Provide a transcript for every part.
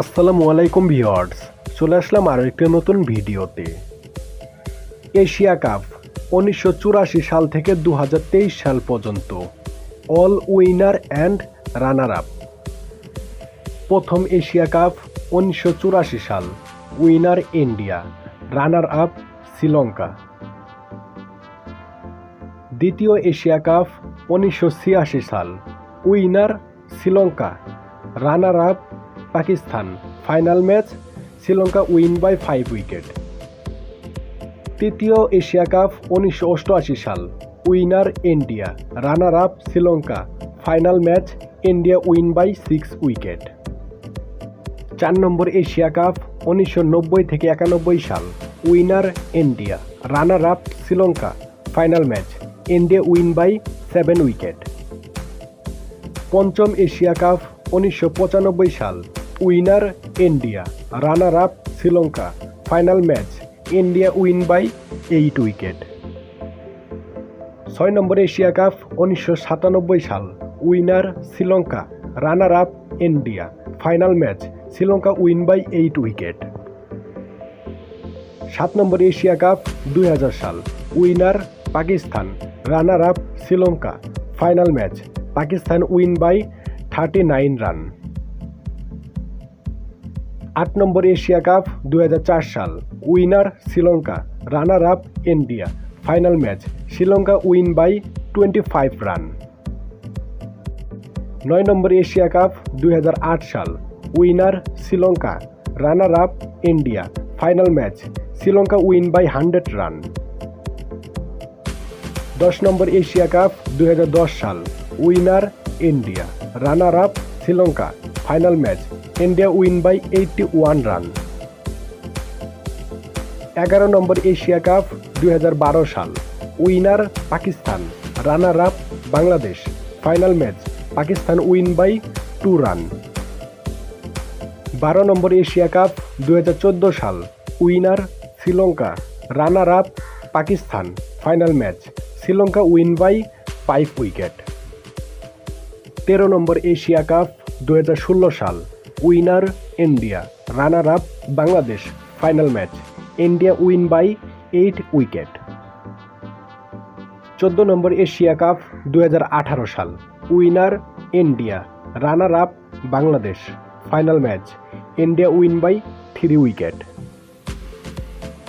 আসসালামু আলাইকুম ভিওয়ার্স চলে আসলাম আরও একটি নতুন ভিডিওতে। এশিয়া কাপ উনিশশো চুরাশি সাল থেকে দু হাজার তেইশ সাল পর্যন্ত all winner and runner up প্রথম এশিয়া কাপ উনিশশো চুরাশি সাল winner India runner up Sri Lanka. দ্বিতীয় এশিয়া কাপ উনিশশো ছিয়াশি সাল winner Sri Lanka runner up Pakistan, final match, Sri Lanka win by five wicket. তৃতীয় এশিয়া কাপ উনিশশো অষ্টআশি সাল, winner India runner up Sri Lanka, final match, India win by six wicket. চার নম্বর Asia cup উনিশশো নব্বই থেকে একানব্বই সাল, winner India runner up Sri Lanka, final match, India win by seven wicket. পঞ্চম এশিয়া কাপ উনিশশো পঁচানব্বই সাল winner India runner up Sri Lanka, final match, India win by eight wicket. ছয় নম্বর এশিয়া কাপ, উনিশশো সাতানব্বই সাল, winner Sri Lanka runner up India, final match, Sri Lanka win by eight wicket. সাত নম্বর Asia cup দু হাজার সাল, winner Pakistan runner up Sri Lanka, final match, Pakistan win by thirty nine run. আট নম্বর Asia cup দু সাল। Winner Sri Lanka runner up India. Final match, Sri Lanka win by twenty five run. নয় নম্বর Asia cup দু সাল। Winner Sri Lanka runner up India. Final match, Sri Lanka win by hundred run. দশ নম্বর Asia cup দু সাল। Winner India runner up Sri Lanka. Final match India win by eighty one run এগারো নম্বর Asia cup দুই সাল। Winner Pakistan runner up Bangladesh. Final match Pakistan win by two run বারো নম্বর Asia cup দু সাল। Winner Sri Lanka runner up Pakistan. Final match Sri Lanka win by five wicket তেরো নম্বর Asia cup দু সাল। Winner India runner up Bangladesh, final match, India win by eight wicket. চোদ্দ নম্বর Asia cup দুহাজার আঠারো সাল, winner India runner up Bangladesh, final match, India win by three wicket.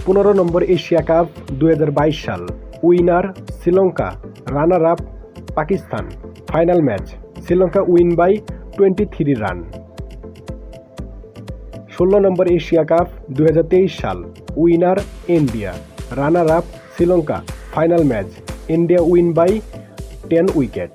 পনেরো নম্বর Asia cup দু হাজার বাইশ সাল, winner Sri Lanka runner up Pakistan, final match, Sri Lanka win by twenty three run. ষোলো নম্বর Asia cup দু সাল। Winner India. Runner up Sri Lanka. Final match. India win by ten wicket.